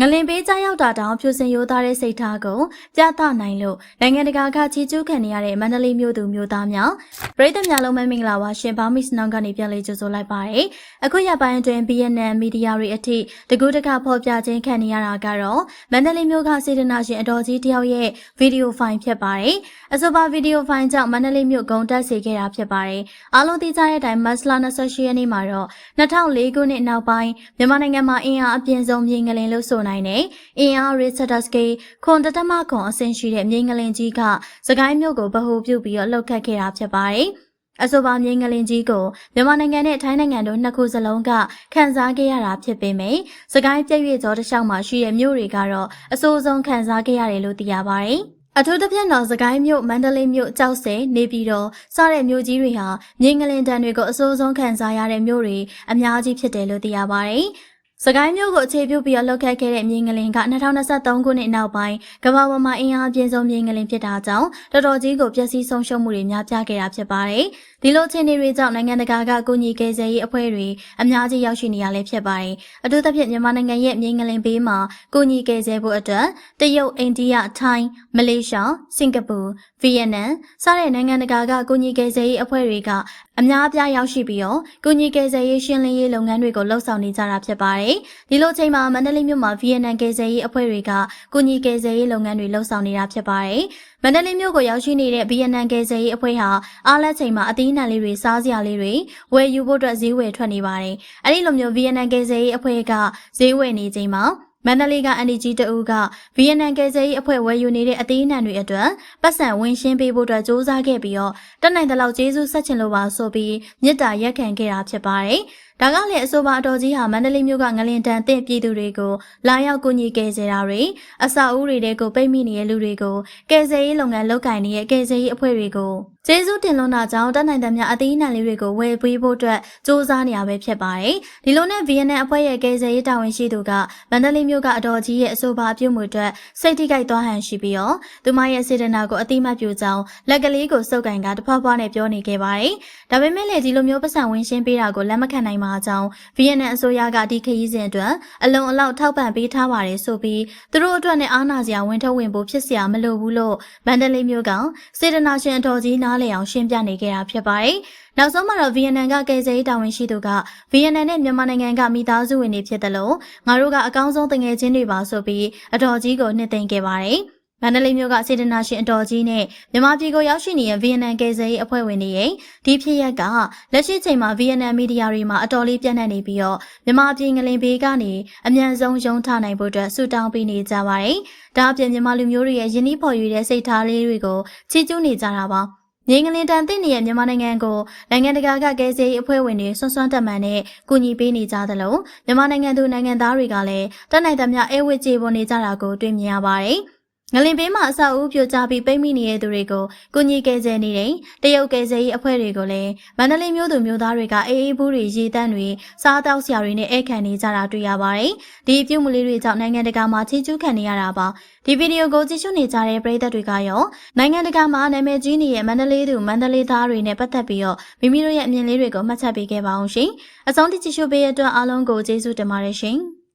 ငလင်ပေးကြားရောက်တာတောင်ဖြူစင်ရိုးသားတဲ့စိတ်ထားကိုပြသနိုင်လို့နိုင်ငံတကာကချီးကျူးခံနေရတဲ့မန္တလေးမြို့သူမြို့သားများပြည်သက်များလုံးမမင်္ဂလာပါရှင်ဘာမစ်နောင်ကနေပြန်လေးကြိုဆိုလိုက်ပါတယ်အခုရပိုင်းအတွင်း BNN မီဒီယာတွေအထိတကူတကဖော်ပြခြင်းခံနေရတာကတော့မန္တလေးမြို့ကစေတနာရှင်အတော်ကြီးတယောက်ရဲ့ဗီဒီယိုဖိုင်ဖြစ်ပါတယ်အဆိုပါဗီဒီယိုဖိုင်ကြောင့်မန္တလေးမြို့ဂုံတက်စေခဲ့တာဖြစ်ပါတယ်အားလုံးသိကြတဲ့အတိုင်းမတ်လ28ရက်နေ့မှာတော့2004ခုနှစ်နောက်ပိုင်းမြန်မာနိုင်ငံမှာအင်အားအပြင်းဆုံးမြေငလင်လို့ဆိုနိုင်တဲ့အင်အားရစ်ဆက်ဒတ်စကေခွန်တတမခွန်အဆင့်ရှိတဲ့မြေငလင်ကြီးကစကိုင်းမြို့ကိုဗဟိုပြုပြီးတော့လှုပ်ခတ်ခဲ့တာဖြစ်ပါတယ်။အဆိုပါမြေငလင်ကြီးကိုမြန်မာနိုင်ငံနဲ့ထိုင်းနိုင်ငံတို့နှစ်ခုစလုံးကခန်းစားခဲ့ရတာဖြစ်ပေမယ့်စကိုင်းပြည့်ရွေ့ကျော်တစ်လျှောက်မှာရှိတဲ့မြို့တွေကတော့အဆိုးဆုံးခန်းစားခဲ့ရတယ်လို့သိရပါတယ်။အထူးသဖြင့်တော့စကိုင်းမြို့မန္တလေးမြို့ကြောက်စဲနေပြည်တော်စတဲ့မြို့ကြီးတွေဟာမြေငလင်တန်တွေကိုအဆိုးဆုံးခံစားရတဲ့မြို့တွေအများကြီးဖြစ်တယ်လို့သိရပါတယ်။ စကိုင်းမြို့ကိုအခြေပြုပြီးတော့လှုပ်ခတ်ခဲ့တဲ့မြေငလင်က2023ခုနှစ်နောက်ပိုင်းကမ္ဘာပေါ်မှာအင်အားအပြင်းဆုံးမြေငလင်ဖြစ်တာကြောင့်တော်တော်ကြီးကိုပျက်စီးဆုံးရှုံးမှုတွေများပြားခဲ့တာဖြစ်ပါတယ်။ဒီလိုအခြေအနေတွေကြောင့်နိုင်ငံတကာကကူညီကယ်ဆယ်ရေးအဖွဲ့တွေအများကြီးရောက်ရှိနေရလဲဖြစ်ပါတယ်။အထူးသဖြင့်မြန်မာနိုင်ငံရဲ့မြေငလင်ဘေးမှာကူညီကယ်ဆယ်ဖို့အတွက်တရုတ်၊အိန္ဒိယ၊ထိုင်း၊မလေးရှား၊စင်ကာပူ၊ဗီယက်နမ်စတဲ့နိုင်ငံတကာကကူညီကယ်ဆယ်ရေးအဖွဲ့တွေကအများအပြားရောက်ရှိပြီးတော့ကူညီကယ်ဆယ်ရေးရှင်းလင်းရေးလုပ်ငန်းတွေကိုလှုပ်ဆောင်နေကြတာဖြစ်ပါတယ်။ဒီလိုချိန်မှာမန္တလေးမြို့မှာဗီယက်နမ်ကယ်ဆယ်ရေးအဖွဲ့တွေကကူညီကယ်ဆယ်ရေးလုပ်ငန်းတွေလှုပ်ဆောင်နေတာဖြစ်ပါတယ်။မန္တလေးမြို့ကိုရောက်ရှိနေတဲ့ဗီယက်နမ်ကယ်ဆယ်ရေးအဖွဲ့ဟာအားလက်ချိန်မှာအသီးအနှံလေးတွေစားစရာလေးတွေဝယ်ယူဖို့အတွက်ဈေးဝယ်ထွက်နေပါတယ်။အဲဒီလိုမျိုးဗီယက်နမ်ကယ်ဆယ်ရေးအဖွဲ့ကဈေးဝယ်နေချိန်မှာမန္တလေးကအန်ဒီဂျီတအူးကဗီယက်နမ်ကယ်ဆယ်ရေးအဖွဲ့ဝယ်ယူနေတဲ့အသီးအနှံတွေအတွက်ပတ်စံဝင်ရှင်းပေးဖို့အတွက်စ조사ခဲ့ပြီးတော့တက်နိုင်တဲ့လောက်ကျေးဇူးဆက်ချင်လို့ပါဆိုပြီးမြစ်တာရက်ခံခဲ့တာဖြစ်ပါတယ်။ ဒါကလည်းအဆိုပါအတော်ကြီးဟာမန္တလေးမြို့ကငလင်တန်တင့်ပြည်သူတွေကိုလာရောက်ကူညီကယ်ဆယ်တာတွေအစာအုပ်တွေတဲကိုပိတ်မိနေတဲ့လူတွေကိုကယ်ဆယ်ရေးလုပ်ငန်းလုပ်ကိုင်နေတဲ့ကယ်ဆယ်ရေးအဖွဲ့တွေကိုကျေးဇူးတင်လွန်တာကြောင့်တက်နိုင်တဲ့များအသီးအနှံလေးတွေကိုဝယ်ပေးဖို့အတွက်စ조사နေရပဲဖြစ်ပါတယ်။ဒီလိုနဲ့ဗီယက်နမ်အဖွဲ့ရဲ့ကယ်ဆယ်ရေးတာဝန်ရှိသူကမန္တလေးမြို့ကအတော်ကြီးရဲ့အဆိုပါအပြုတ်မှုအတွက်စိတ်ထိခိုက်သွားဟန်ရှိပြီးတော့သူမရဲ့စေတနာကိုအတိမတ်ပြကြောင်းလက်ကလေးကိုစုပ်ကင်ကတဖွားဖွားနဲ့ပြောနေခဲ့ပါတယ်။ဒါပေမဲ့လည်းဒီလိုမျိုးပတ်စံဝင်ရှင်းပေးတာကိုလက်မခံနိုင်ပါကြောင်းဗီယက်နမ်အစိုးရကဒီခရီးစဉ်အတွက်အလုံအလောက်ထောက်ပံ့ပေးထားပါတယ်ဆိုပြီးသူတို့အတွက်နဲ့အားနာစရာဝင်ထုတ်ဝင်ဖို့ဖြစ်စရာမလိုဘူးလို့မန္တလေးမြို့ကစေတနာရှင်အတော်ကြီးနားလည်အောင်ရှင်းပြနေခဲ့တာဖြစ်ပါတယ်။နောက်ဆုံးမှာတော့ဗီယက်နမ်ကကယ်ဆယ်ရေးတာဝန်ရှိသူကဗီယက်နမ်နဲ့မြန်မာနိုင်ငံကမိသားစုဝင်တွေဖြစ်တယ်လို့ငါတို့ကအကောင်းဆုံးတငယ်ချင်းတွေပါဆိုပြီးအတော်ကြီးကိုနှစ်သိမ့်ခဲ့ပါတယ်။ မန္တလေးမြို့ကစေတနာရှင်အတော်ကြီးနဲ့မြန်မာပြည်ကိုရောက်ရှိနေတဲ့ဗီယက်နမ်ကယ်ဆယ်ရေးအဖွဲ့ဝင်တွေရဲ့ဒီဖြစ်ရက်ကလက်ရှိချိန်မှာဗီယက်နမ်မီဒီယာတွေမှာအတော်လေးပြန့်နှံ့နေပြီးတော့မြန်မာပြည်ငလင်ဘေးကနေအမြန်ဆုံးရုံထနိုင်ဖို့အတွက်ဆုတောင်းပေးနေကြပါတယ်။ဒါအပြင်မြန်မာလူမျိုးတွေရဲ့ယဉ်ဤဖော်ရွေတဲ့စိတ်ထားလေးတွေကိုချီးကျူးနေကြတာပါ။ငင်းကလင်တန်တဲ့နေတဲ့မြန်မာနိုင်ငံကိုနိုင်ငံတကာကကယ်ဆယ်ရေးအဖွဲ့ဝင်တွေဆွမ်းဆွမ်းတက်မှန်နဲ့ကူညီပေးနေကြသလိုမြန်မာနိုင်ငံသူနိုင်ငံသားတွေကလည်းတက်နိုင်သမျှအဲဝစ်ကြေပေါ်နေကြတာကိုတွေ့မြင်ရပါတယ်။ ငလင်ပေးမှာအဆောက်အဦပြိုကျပြီးပိတ်မိနေတဲ့သူတွေကိုကုညီကယ်ဆယ်နေတဲ့တရုတ်ကယ်ဆယ်ရေးအဖွဲ့တွေကိုလည်းမန္တလေးမြို့သူမြို့သားတွေကအေးအေးဘူးတွေရေတန်းတွေစားတောက်ဆရာတွေနဲ့ဧကန်နေကြတာတွေ့ရပါတယ်။ဒီအပြုတ်မှုလေးတွေကြောင့်နိုင်ငံတကာမှာချီးကျူးခံနေရတာပါ။ဒီဗီဒီယိုကိုကြည့်ရှုနေကြတဲ့ပရိသတ်တွေကရောနိုင်ငံတကာမှာနာမည်ကြီးနေတဲ့မန္တလေးသူမန္တလေးသားတွေနဲ့ပတ်သက်ပြီးတော့မိမိတို့ရဲ့အမြင်လေးတွေကိုမှတ်ချက်ပေးခဲ့ပါအောင်ရှင်။အဆုံးထိကြည့်ရှုပေးရတဲ့အတွက်အားလုံးကိုကျေးဇူးတင်ပါတယ်ရှင်။